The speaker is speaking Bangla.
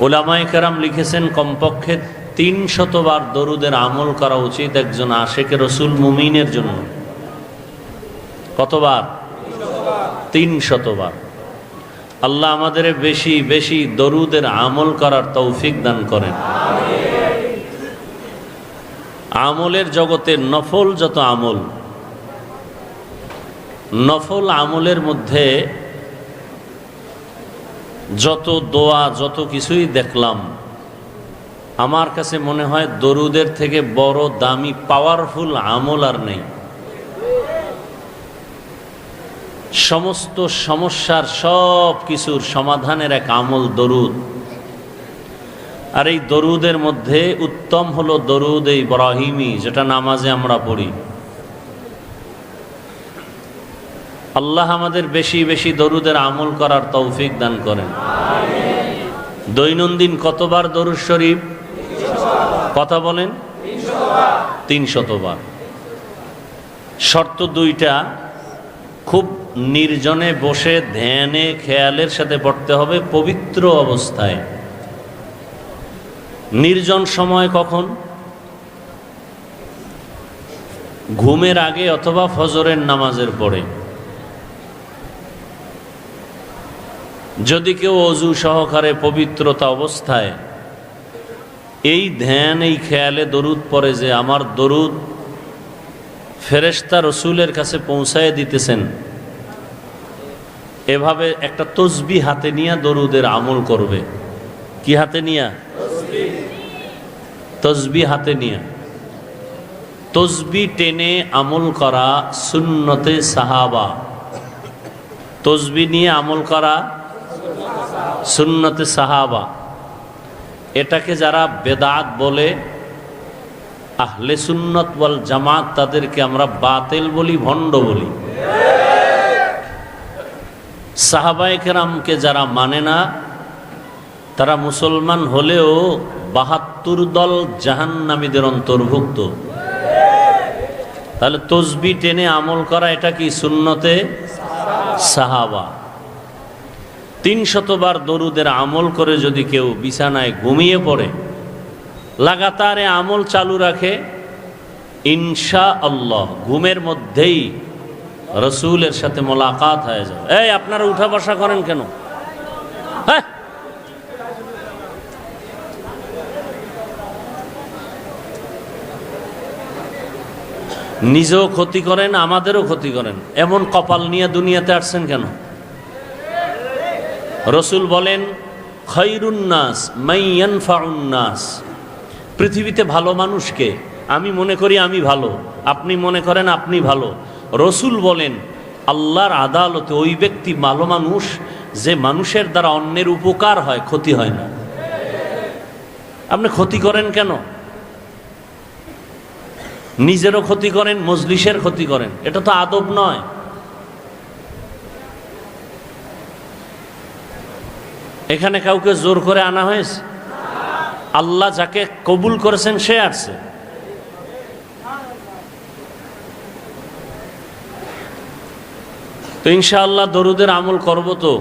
ওলামাই কেরাম লিখেছেন, কমপক্ষে তিন শতবার দরুদের আমল করা উচিত একজন আশেকে রসুল মুমিনের জন্য। কতবার? তিন শতবার আল্লাহ আমাদের বেশি বেশি দরুদের আমল করার তৌফিক দান করেন। আমলের জগতে নফল যত আমল, নফল আমলের মধ্যে যত দোয়া, যত কিছুই দেখলাম, আমার কাছে মনে হয় দরুদের থেকে বড় দামি পাওয়ারফুল আমল আর নেই। সমস্ত সমস্যার সব কিছুর সমাধানের এক আমল দরুদ। আর এই দরুদের মধ্যে উত্তম হলো দরুদ এই ইব্রাহিমি যেটা নামাজে আমরা পড়ি। আল্লাহ আমাদের বেশি বেশি দরুদের আমল করার তৌফিক দান করেন। দৈনন্দিন কতবার দরুদ শরীফ? কথা বলেন। তিনশতবার। শর্ত দুইটা, খুব নির্জনে বসে ধ্যানে খেয়ালের সাথে পড়তে হবে পবিত্র অবস্থায়। নির্জন সময় কখন? ঘুমের আগে অথবা ফজরের নামাজের পরে। যদি কেউ অজু সহকারে পবিত্রতা অবস্থায়, এই ধ্যান, এই খেয়ালে দরুদ পড়ে যে আমার দরুদ ফেরেস্তা রসুলের কাছে পৌঁছায় দিতেছেন, এভাবে একটা তসবি হাতে নিয়ে দরুদের আমল করবে। কি হাতে নিয়া? তসবি হাতে নিয়ে। তসবি টেনে আমল করা সুন্নতে সাহাবা। তসবি নিয়ে আমল করা সুন্নতে সাহাবা। এটাকে যারা বেদাত বলে, আহলে সুন্নত ওয়াল জামাত তাদেরকে আমরা বাতেল বলি, ভণ্ড বলি। সাহাবায়ে কেরামকে যারা মানে না, তারা মুসলমান হলেও বাহাত্তর দল জাহান্নামীদের অন্তর্ভুক্ত। তাহলে তসবি টেনে আমল করা এটা কি সুন্নতে সাহাবা? তিন শতবার দরুদের আমল করে যদি কেউ বিছানায় ঘুমিয়ে পড়ে, লাগাতারে আমল চালু রাখে ইনশা আল্লাহ ঘুমের মধ্যেই রসুলের সাথে মোলাকাত হয়ে যায় এই, আপনারা উঠা বসা করেন কেন? হ্যাঁ? নিজেও ক্ষতি করেন, আমাদেরও ক্ষতি করেন। এমন কপাল নিয়ে দুনিয়াতে আসছেন কেন? রসুল বলেন খৈরুন্নাস মাইয়ানফাউন্নাস পৃথিবীতে ভালো মানুষকে আমি মনে করি আমি ভালো, আপনি মনে করেন আপনি ভালো। রসুল বলেন, আল্লাহর আদালতে ওই ব্যক্তি ভালো মানুষ যে মানুষের দ্বারা অন্যের উপকার হয়, ক্ষতি হয় না। আপনি ক্ষতি করেন কেন? নিজেরও ক্ষতি করেন, মজলিসের ক্ষতি করেন, এটা তো আদব নয়। এখানে কাউকে জোর করে আনা হয়েছে? আল্লাহ যাকে কবুল করেছেন, সে আসছে। তো ইনশাআল্লাহ দরুদের আমল করব তো?